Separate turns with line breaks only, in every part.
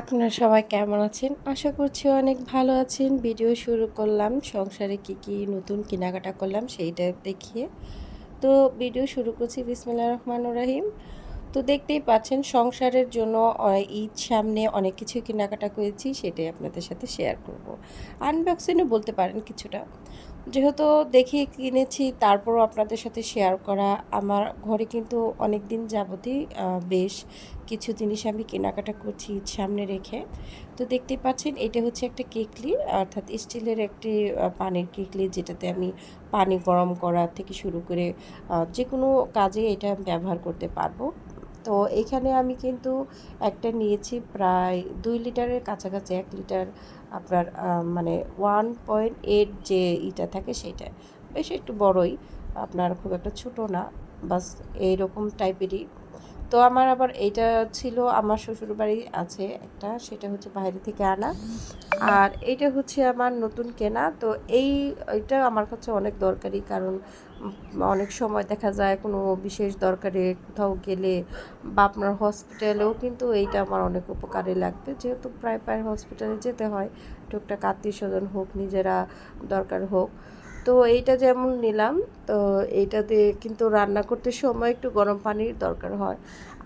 আপনারা সবাই কেমন আছেন? আশা করছি অনেক ভালো আছেন। ভিডিও শুরু করলাম, সংসারে কি কি নতুন কেনাকাটা করলাম সেইটা দেখিয়ে। তো ভিডিও শুরু করছি বিসমিল্লা রহমান রাহিম। তো দেখতেই পাচ্ছেন, সংসারের জন্য ঈদ সামনে অনেক কিছু কেনাকাটা করেছি, সেটাই আপনাদের সাথে শেয়ার করব। আনবক্সিংও বলতে পারেন কিছুটা। যেহেতু দেখি কিনেছি, তারপরও আপনাদের সাথে শেয়ার করা, আমার ঘরে কিন্তু অনেক দিন যাবতই বেশ কিছু জিনিস আমি কেনাকাটা করছি সামনে রেখে। তো দেখতেই পাচ্ছেন, এটা হচ্ছে একটা কেকলি, অর্থাৎ স্টিলের একটি পানির কেকলি, যেটাতে আমি পানি গরম করা থেকে শুরু করে যে কোনো কাজে এটা ব্যবহার করতে পারব। তো এখানে আমি কিন্তু একটা নিয়েছি প্রায় দুই লিটারের কাছাকাছি এক লিটার আপনার মানে ওয়ান পয়েন্ট এইট যে ইটা থাকে সেটা বেশ একটু বড়ই, আপনার খুব একটা ছোটো না, বাস এইরকম টাইপেরই তো আমার আবার এইটা ছিল আমার শ্বশুরবাড়ি আছে একটা, সেটা হচ্ছে বাইরে থেকে আনা। আর এটা হচ্ছে আমার নতুন কেনা। তো এই এটা আমার কাছে অনেক দরকারি কারণ অনেক সময় দেখা যায় কোনো বিশেষ দরকারে কোথাও গেলে বা আপনার হসপিটালেও কিন্তু এইটা আমার অনেক উপকারে লাগবে। যেহেতু প্রায় প্রায় হসপিটালে যেতে হয়, টুকটাক আত্মীয় স্বজন হোক, নিজেরা দরকার হোক। তো এইটা যেমন নিলাম, তো এইটাতে কিন্তু রান্না করতে সময় একটু গরম পানির দরকার হয়।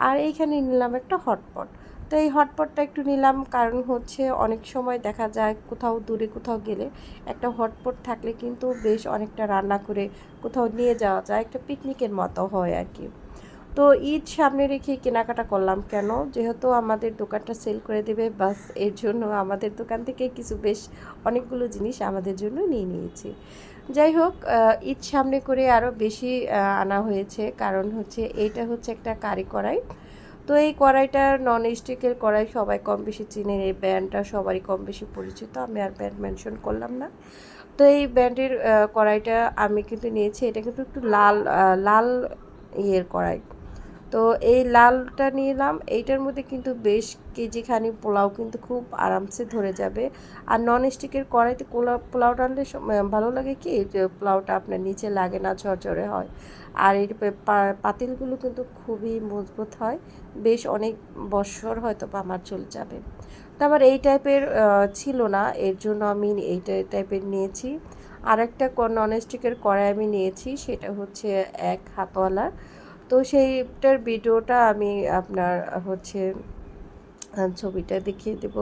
আর এইখানে নিলাম একটা হটপট তো এই হটপটটা একটু নিলাম কারণ হচ্ছে অনেক সময় দেখা যায় কোথাও দূরে কোথাও গেলে একটা হটপট থাকলে কিন্তু বেশ অনেকটা রান্না করে কোথাও নিয়ে যাওয়া যায়, একটা পিকনিকের মতো হয় আর কি। তো ঈদ সামনে রেখে কেনাকাটা করলাম কেন? যেহেতু আমাদের দোকানটা সেল করে দেবে, বাসের জন্য আমাদের দোকান থেকে কিছু বেশ অনেকগুলো জিনিস আমাদের জন্য নিয়ে নিয়েছি। যাই হোক ঈদ সামনে করে আরও বেশি আনা হয়েছে। কারণ হচ্ছে এইটা হচ্ছে একটা কারি কড়াই। তো এই কড়াইটা নন স্টিকের কড়াই সবাই কম বেশি চিনেন এই ব্র্যান্ডটা সবারই কম বেশি পরিচিত। আমি আর ব্র্যান্ড মেনশন করলাম না। তো এই ব্র্যান্ডের কড়াইটা আমি কিন্তু নিয়েছি। এটা কিন্তু একটু লাল লাল ইয়ের কড়াই। তো এই লালটা নিলাম। এইটার মধ্যে কিন্তু বেশ কেজিখানি পোলাও কিন্তু খুব আরামসে ধরে যাবে। আর নন স্টিকের কড়াইতে পোলাও সম- ভালো লাগে কি? পোলাওটা আপনার নিচে লাগে না, ঝরঝরে হয়। আর এর পাতিলগুলো কিন্তু খুবই মজবুত হয়। বেশ অনেক বছর হয়তো আমার চলে যাবে। তো আমার এই টাইপের ছিল না। এর জন্য আমি এই টাইপের নিয়েছি। আর একটা নন স্টিকের কড়াই আমি নিয়েছি। সেটা হচ্ছে এক হাতওয়ালার তো সেইটার ভিডিওটা আমি আপনার হচ্ছে ছবিটা দেখিয়ে দেব।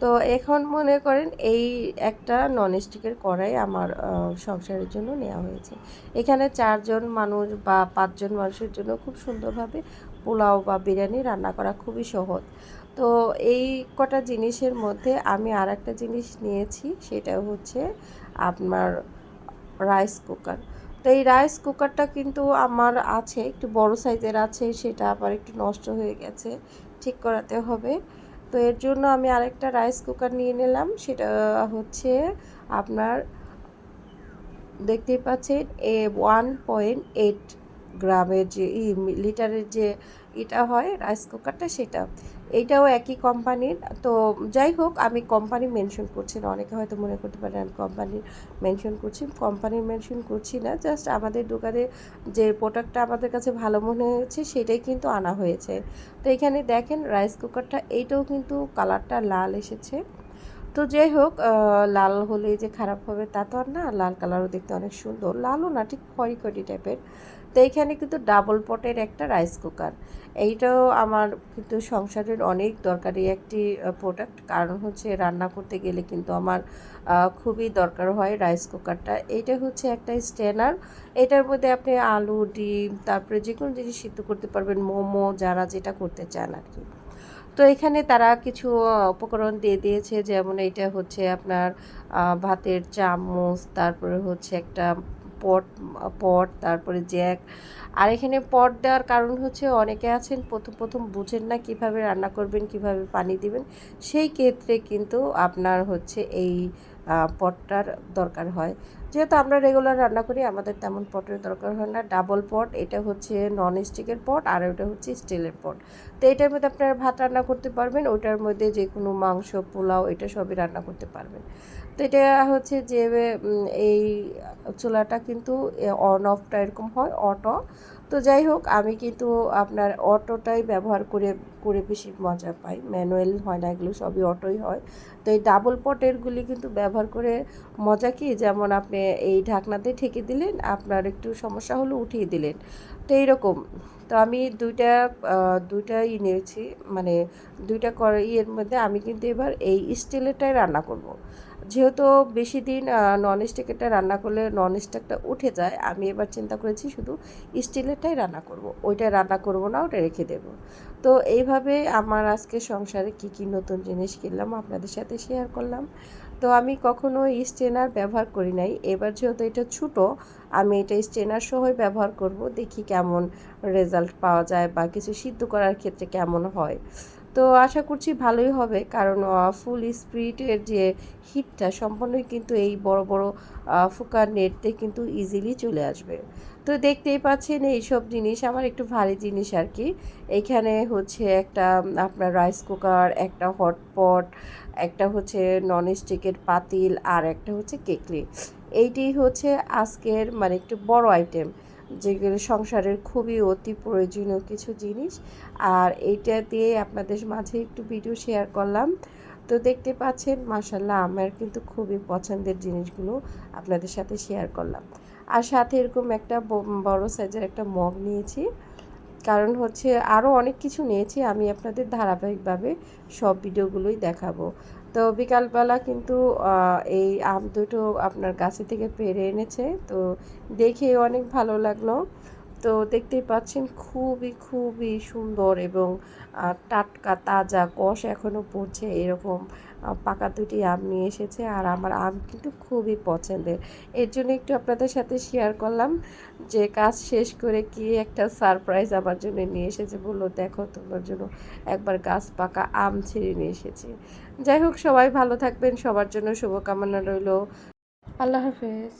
তো এখন মনে করেন এই একটা ননস্টিকের কড়াই আমার সংসারের জন্য নেওয়া হয়েছে। এখানে চারজন মানুষ বা পাঁচজন মানুষের জন্য খুব সুন্দরভাবে পোলাও বা বিরিয়ানি রান্না করা খুবই সহজ। তো এই কটা জিনিসের মধ্যে আমি আর একটা জিনিস নিয়েছি, সেটা হচ্ছে আপনার রাইস কুকার তো এই রাইস কুকারটা কিন্তু আমার আছে, একটু বড় সাইজের আছে, সেটা আবার একটু নষ্ট হয়ে গেছে, ঠিক করাতে হবে। তো এর জন্য আমি আরেকটা রাইস কুকার নিয়ে নিলাম, সেটা হচ্ছে আপনার দেখতেই পাচ্ছেন, এ ওয়ান পয়েন্ট এইট গ্রামের যে ই লিটারের যে এটা হয় রাইস কুকারটা সেটা। এইটাও একই কোম্পানির। তো যাই হোক, আমি কোম্পানি মেনশন করছি না। অনেকে হয়তো মনে করতে পারেন আমি কোম্পানির মেনশন করছি। কোম্পানি মেনশন করছি না। জাস্ট আমাদের দোকানে যে প্রোডাক্টটা আমাদের কাছে ভালো মনে হয়েছে, সেটাই কিন্তু আনা হয়েছে। তো এখানে দেখেন, রাইস কুকারটা, এইটাও কিন্তু কালারটা লাল এসেছে। তো যাই হোক লাল হলে যে খারাপ হবে তা তো আর না, লাল কালারও দেখতে অনেক সুন্দর। লালও না, ঠিক খড়ি খড়ি টাইপের তো এইখানে কিন্তু ডাবল পটের একটা রাইস কুকার এইটাও আমার কিন্তু সংসারের অনেক দরকারি একটি প্রোডাক্ট কারণ হচ্ছে রান্না করতে গেলে কিন্তু আমার খুবই দরকার হয় রাইস কুকারটা এইটা হচ্ছে একটা স্ট্যানার এটার মধ্যে আপনি আলু, ডিম, তারপরে যে কোনো জিনিস সিদ্ধ করতে পারবেন, মোমো, যারা যেটা করতে চান আর কি। তো এখানে তারা কিছু উপকরণ দিয়ে দিয়েছে। যেমন এটা হচ্ছে আপনার ভাতের চামচ, তারপরে হচ্ছে একটা পট পট, তারপরে জ্যাক। আর এখানে পট দেওয়ার কারণ হচ্ছে অনেকে আছেন, প্রথম প্রথম বুঝেন না কীভাবে রান্না করবেন, কীভাবে পানি দিবেন। সেই ক্ষেত্রে কিন্তু আপনার হচ্ছে এই পটটার দরকার হয়। যেহেতু আমরা রেগুলার রান্না করি, আমাদের তেমন পটের দরকার হয় না। ডাবল পট এটা হচ্ছে নন স্টিকের পট আর ওটা হচ্ছে স্টিলের পট তো এটার মধ্যে আপনারা ভাত রান্না করতে পারবেন, ওইটার মধ্যে যে কোনো মাংস, পোলাও, এটা সবই রান্না করতে পারবেন। তো এটা হচ্ছে যে এই চুলাটা কিন্তু অন অফটা এরকম হয় অটো তো যাই হোক, আমি কিন্তু আপনার অটোটাই ব্যবহার করে করে বেশি মজা পাই। ম্যানুয়াল হয় না, এগুলো সবই অটোই হয়। তো এই ডাবল পটেরগুলি কিন্তু ব্যবহার করে মজা কি? যেমন আপনি এই ঢাকনাতে ঠেকে দিলেন, আপনার একটু সমস্যা হলো উঠিয়ে দিলেন। তো এইরকম। তো আমি দুইটা দুইটা ই নিয়েছি মানে দুইটা ইয়ের মধ্যে আমি কিন্তু এবার এই স্টিলেরটাই রান্না করব। যেহেতু বেশি দিন নন স্টিকেরটা রান্না করলে নন স্টিকটা উঠে যায়, আমি এবার চিন্তা করেছি শুধু স্টিলেরটাই রান্না করব। ওইটা রান্না করব না ওটা রেখে দেব। তো এইভাবে আমার আজকে সংসারে কি কি নতুন জিনিস কিনলাম আপনাদের সাথে শেয়ার করলাম। তো আমি কখনো স্টেনার ব্যবহার করি নাই। এবার যেহেতু এটা ছোটো, আমি এটা স্টেনার সহই ব্যবহার করব। দেখি কেমন রেজাল্ট পাওয়া যায় বা কিছু সিদ্ধ করার ক্ষেত্রে কেমন হয়। তো আশা করছি ভালোই হবে। কারণ ফুল স্প্রিটের যে হিটটা সম্পূর্ণই কিন্তু এই বড় বড় ফুকার নেটতে কিন্তু ইজিলি চলে আসবে। তো দেখতেই পাচ্ছেন এইসব জিনিস, আমার একটু ভারী জিনিস আর কি এখানে হচ্ছে একটা, আপনার রাইস কুকার একটা হটপট একটা হচ্ছে নন স্টিকের পাতিল, আর একটা হচ্ছে কেকলি এইটি হচ্ছে আজকের মানে একটু বড় আইটেম যেগুলো সংসারের খুবই অতি প্রয়োজনীয় কিছু জিনিস। আর এইটা দিয়ে আপনাদের মাঝে একটু ভিডিও শেয়ার করলাম। তো দেখতে পাচ্ছেন মাসাল্লাহ আমার কিন্তু খুবই পছন্দের জিনিসগুলো আপনাদের সাথে শেয়ার করলাম। আর সাথে এরকম একটা বড় সাইজের একটা মগ নিয়েছি। কারণ হচ্ছে আরও অনেক কিছু নিয়েছি, আমি আপনাদের ধারাবাহিকভাবে সব ভিডিওগুলোই দেখাবো। তো বিকালবেলা কিন্তু এই আম দুটো আপনার গাছে থেকে পেরে এনেছে। তো দেখে অনেক ভালো লাগল। তো দেখতেই পাচ্ছেন খুবই খুবই সুন্দর এবং টাটকা, তাজা কষ এখনও পড়ছে এরকম পাকা দুটি আম নিয়ে এসেছে আর আমার আম কিন্তু খুবই পছন্দের। এর জন্য একটু আপনাদের সাথে শেয়ার করলাম যে কাজ শেষ করে কি একটা সারপ্রাইজ আমার জন্য নিয়ে এসেছে বলল, দেখো, তোমার জন্য একবার গাছ পাকা আম ছিঁড়ে নিয়ে এসেছি। যাই হোক, সবাই ভালো থাকবেন, সবার জন্য শুভকামনা রইল। আল্লাহ হাফেজ।